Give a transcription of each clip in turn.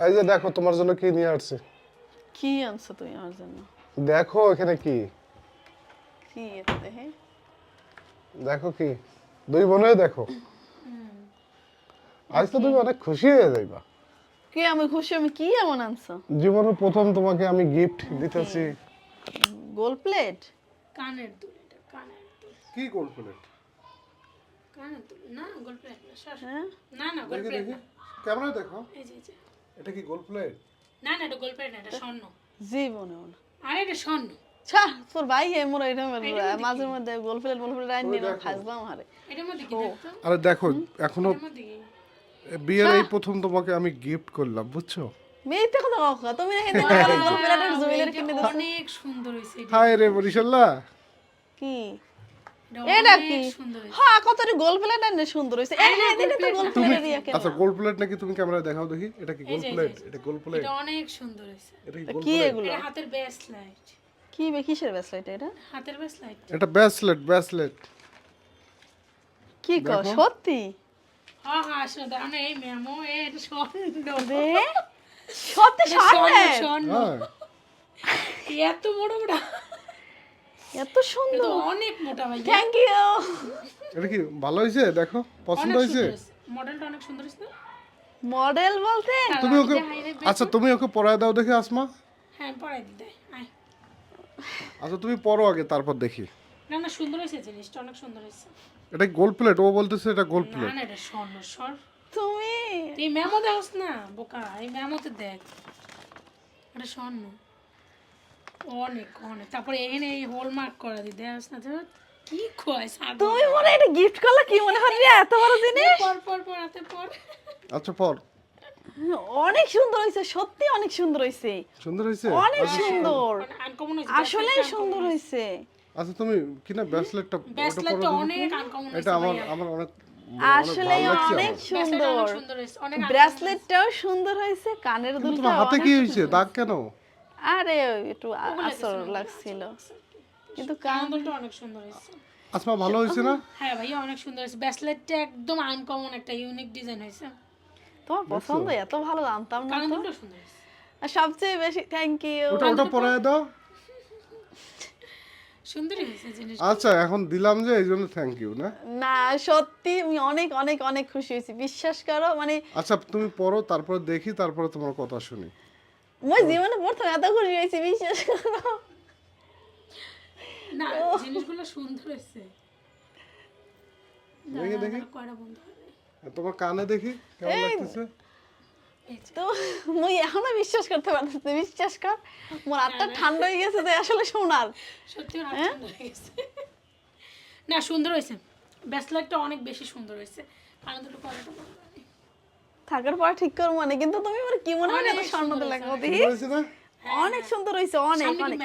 এই যে দেখো তোমার জন্য কি নিয়ে আসছে? কি আনছো তুমি আমার জন্য? দেখো এখানে কি? কি দেখে দেখো কি? দুই বোনে দেখো। আজ তো তুমি অনেক খুশি হয়ে যাইবা। কি আমি খুশি? আমি কি এমন আনছো? জীবনে প্রথম তোমাকে আমি গিফট দিতেছি। Gold plate? কানের দুল এটা কানের কি গোল্ড প্লেট? কানের দুল না গোল প্লেট না হ্যাঁ? না না গোল প্লেট ক্যামেরায় দেখো। এই যে এই যে। এটা কি গোল্ড প্লেট না না এটা গোল প্লেট না এটা স্বর্ণ। জীবনে না আরে এটা স্বর্ণ। ছা তোর ভাই হে মোর এটা মাঝে মধ্যে গোল প্লেট গোল প্লেট আইন নিয়ে এটার মধ্যে কি দেখতো আরে দেখো এখনও বিয়ের এই প্রথম তোমাকে আমি গিফট করলাম বুঝছ? কথা কথা তুমি নাকি দেখতে গোল প্লেটের জুয়েলারি কিনে এটা অনেক সুন্দর হয়েছে হায় রে বরিশাল্লা কি? এটা এটা কি? হ্যাঁ কত গোল প্লেট আইন সুন্দর হইছে এই তো গোল প্লেট দিয়া কেন আচ্ছা গোল্ড প্লেট নাকি তুমি ক্যামেরায় দেখাও দেখি? এটা কি গোল্ড প্লেট এটা গোল্ড প্লেট এটা অনেক সুন্দর হয়েছে। এটা কি গোল্ড কি প্লেট এগুলো? এটা হাতের ব্রেসলাইট কি বে কিসের ব্যাসলাইট এটা? হাতের ব্রেসলাইট এটা ব্রেসলেট ব্রেসলেট কি কও সত্যি? হ্যাঁ হ্যাঁ আসলে না এই মেমো এটা স্বর্ণ। রে সত্যি স্বর্ণ স্বর্ণ। হ্যাঁ। এত বড় মোটা এত সুন্দর। অনেক মোটা ভাই থ্যাংক ইউ এটা কি ভালো হয়েছে? দেখো পছন্দ হয়েছে? মডেলটা অনেক সুন্দর হয়েছে মডেল বলতে? তুমি ওকে আচ্ছা তুমি ওকে পরায় দাও দেখি আসমা। হ্যাঁ পড়াই দিতে আচ্ছা তুমি পরো আগে তারপর দেখি। না না সুন্দর হয়েছে জিনিসটা অনেক সুন্দর হয়েছে। এটা গোল্ড প্লেট ও বলতেছে এটা গোল্ড প্লেট। না এটা স্বর্ণ স্বর তুমি? এই মেমো দেখোস না বোকা এই মেমোতে দেখ। এটা স্বর্ণ। অনেক অনেক। তারপরে এখানে এই হলমার্ক করা দি দেখোস না কি খোয়াই তুমি মনে এটা গিফট করলে কি মনে হয়? রে এত বড় জিনিস? পর পর পর হাতে পর। আচ্ছা পর। অনেক সুন্দর হয়েছে সত্যি অনেক সুন্দর হয়েছে সুন্দর হয়েছে অনেক সুন্দর। আসলে সুন্দর হয়েছে আচ্ছা তুমি কিনা ব্রেসলেটটা দেখি। অনেক আনকমন এটা আমার আমার অনেক আসলে অনেক সুন্দর অনেক সুন্দর হয়েছে ব্রেসলেটটাও সুন্দর হয়েছে কানের কিন্তু দুলটা তোমার হাতে কি হয়েছে দাগ কেন? আরে একটু আসর লাগছিল। কিন্তু কান্দলটা অনেক সুন্দর হয়েছে। আসমা ভালো হয়েছে না? হ্যাঁ ভাইয়া অনেক সুন্দর হয়েছে। ব্যাসলেটটা একদম আনকমন একটা ইউনিক ডিজাইন হয়েছে। তোমার পছন্দ? এত ভালো জানতাম না তো। সুন্দর আর সবচেয়ে বেশি থ্যাংক ইউ ওটা ওটা পরায় দাও। সুন্দরই হয়েছে জিনিস আচ্ছা এখন দিলাম যে এই জন্য থ্যাংক ইউ না? না সত্যি আমি অনেক অনেক অনেক খুশি হয়েছি। বিশ্বাস করো মানে আচ্ছা তুমি পড়ো তারপরে দেখি তারপরে তোমার কথা শুনি। মই জীবনে প্রথম এত খুশি হয়েছি বিশ্বাস করো না জিনিসগুলো সুন্দর হয়েছে দেখি দেখি। তোমার কানে দেখি কেমন লাগতেছে? তো মুই এখনও বিশ্বাস করতে পারতেছি বিশ্বাস কর মোর হাতটা ঠান্ডা হয়ে গেছে যে আসলে সোনার সত্যি হয়ে না সুন্দর হয়েছে ব্যাসলেটটা অনেক বেশি সুন্দর হয়েছে কারণ দুটো বন্ধু। থাকার পর ঠিক করব মানে কিন্তু তুমি আমার কি মনে হয় এত স্বর্ণ দিলে না অনেক সুন্দর হয়েছে অনেক অনেক।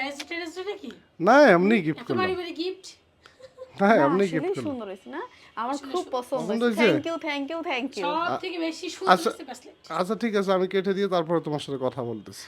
না এমনি গিফট করলাম। হ্যাঁ গিফট সুন্দর হয়েছে না? আমার খুব পছন্দ? Thank you thank you thank you সব থেকে বেশি সুন্দর আচ্ছা আচ্ছা ঠিক আছে আমি কেটে দিয়ে তারপরে তোমার সাথে কথা বলতেছি।